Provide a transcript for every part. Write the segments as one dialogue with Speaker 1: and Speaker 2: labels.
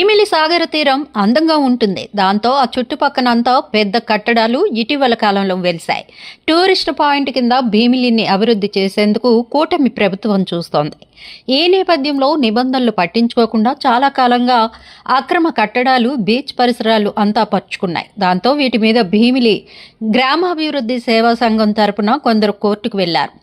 Speaker 1: భీమిలి సాగర తీరం అందంగా ఉంటుంది. దాంతో ఆ చుట్టుపక్కనంతా పెద్ద కట్టడాలు ఇటీవల కాలంలో వెలిశాయి. టూరిస్ట్ పాయింట్ కింద భీమిలిని అభివృద్ధి చేసేందుకు కూటమి ప్రభుత్వం చూస్తోంది. ఈ నేపథ్యంలో నిబంధనలు పట్టించుకోకుండా చాలా కాలంగా అక్రమ కట్టడాలు బీచ్ పరిసరాలు అంతా పరుచుకున్నాయి. దాంతో వీటి మీద భీమిలి గ్రామాభివృద్ధి సేవా సంఘం తరపున కొందరు కోర్టుకు వెళ్ళారు.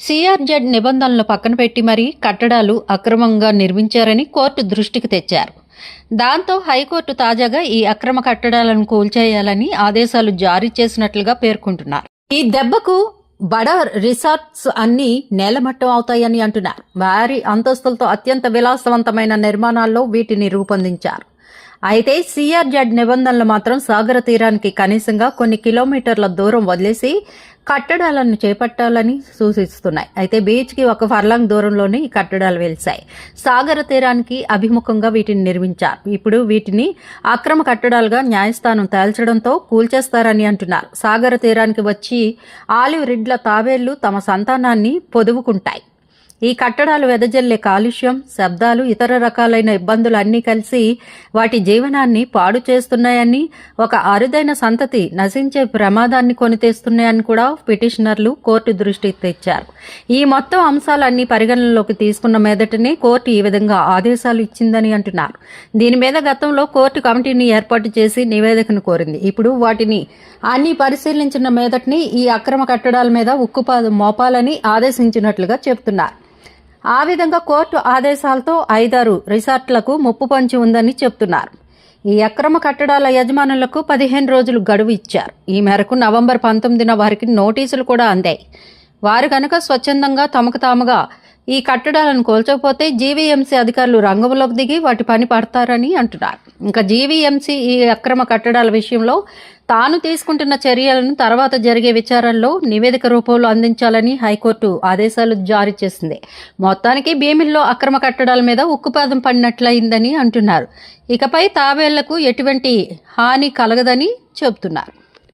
Speaker 1: సిఆర్జెడ్ నిబంధనలు పక్కన పెట్టి మరీ కట్టడాలు అక్రమంగా నిర్మించారని కోర్టు దృష్టికి తెచ్చారు. దాంతో హైకోర్టు తాజాగా ఈ అక్రమ కట్టడాలను కూల్చేయాలని ఆదేశాలు జారీ చేసినట్లుగా పేర్కొంటున్నారు. ఈ దెబ్బకు బడ రిసార్ట్స్ అన్ని నేలమట్టం అవుతాయని అంటున్నారు. భారీ అంతస్తులతో అత్యంత విలాసవంతమైన నిర్మాణాల్లో వీటిని రూపొందించారు. అయితే సిఆర్జెడ్ నిబంధనలు మాత్రం సాగర తీరానికి కనీసంగా కొన్ని కిలోమీటర్ల దూరం వదిలేసి కట్టడాలను చేపట్టాలని సూచిస్తున్నాయి. అయితే బీచ్కి ఒక ఫర్లాంగ్ దూరంలోనే ఈ కట్టడాలు వెలిశాయి. సాగర తీరానికి అభిముఖంగా వీటిని నిర్మించారు. ఇప్పుడు వీటిని అక్రమ కట్టడాలుగా న్యాయస్థానం తేల్చడంతో కూల్చేస్తారని అంటున్నారు. సాగర తీరానికి వచ్చి ఆలివ్ రిడ్ల తాబేళ్ళు తమ సంతానాన్ని పొదువుకుంటాయి ఈ కట్టడాలు వెదజల్లే కాలుష్యం శబ్దాలు ఇతర రకాలైన ఇబ్బందులు అన్నీ కలిసి వాటి జీవనాన్ని పాడు చేస్తున్నాయని ఒక అరుదైన సంతతి నశించే ప్రమాదాన్ని కొనితెస్తున్నాయని కూడా పిటిషనర్లు కోర్టు దృష్టికి తెచ్చారు. ఈ మొత్తం అంశాలన్నీ పరిగణనలోకి తీసుకున్న మీదటనే కోర్టు ఈ విధంగా ఆదేశాలు ఇచ్చిందని అంటున్నారు. దీని మీద గతంలో కోర్టు కమిటీని ఏర్పాటు చేసి నివేదికను కోరింది. ఇప్పుడు వాటిని అన్ని పరిశీలించిన మీదటని ఈ అక్రమ కట్టడాల మీద ఉక్కుపాదం మోపాలని ఆదేశించినట్లుగా చెబుతున్నారు. ఆ విధంగా కోర్టు ఆదేశాలతో ఐదారు రిసార్ట్లకు ముప్పు పంచి ఉందని చెప్తున్నారు. ఈ అక్రమ కట్టడాల యజమానులకు పదిహేను రోజులు గడువు ఇచ్చారు. ఈ మేరకు నవంబర్ పంతొమ్మిదిన వారికి నోటీసులు కూడా అందాయి. వారు కనుక స్వచ్ఛందంగా తమకు తాముగా ఈ కట్టడాలను కోల్చకపోతే జీవీఎంసీ అధికారులు రంగంలోకి దిగి వాటి పని పడతారని అంటున్నారు. ఇంకా జీవీఎంసీ ఈ అక్రమ కట్టడాల విషయంలో తాను తీసుకుంటున్న చర్యలను తర్వాత జరిగే విచారణలో నివేదిక రూపంలో అందించాలని హైకోర్టు ఆదేశాలు జారీ చేసింది. మొత్తానికి భీమిల్లో అక్రమ కట్టడాల మీద ఉక్కుపాదం పడినట్లయిందని అంటున్నారు. ఇకపై తాబేళ్ళకు ఎటువంటి హాని కలగదని చెబుతున్నారు.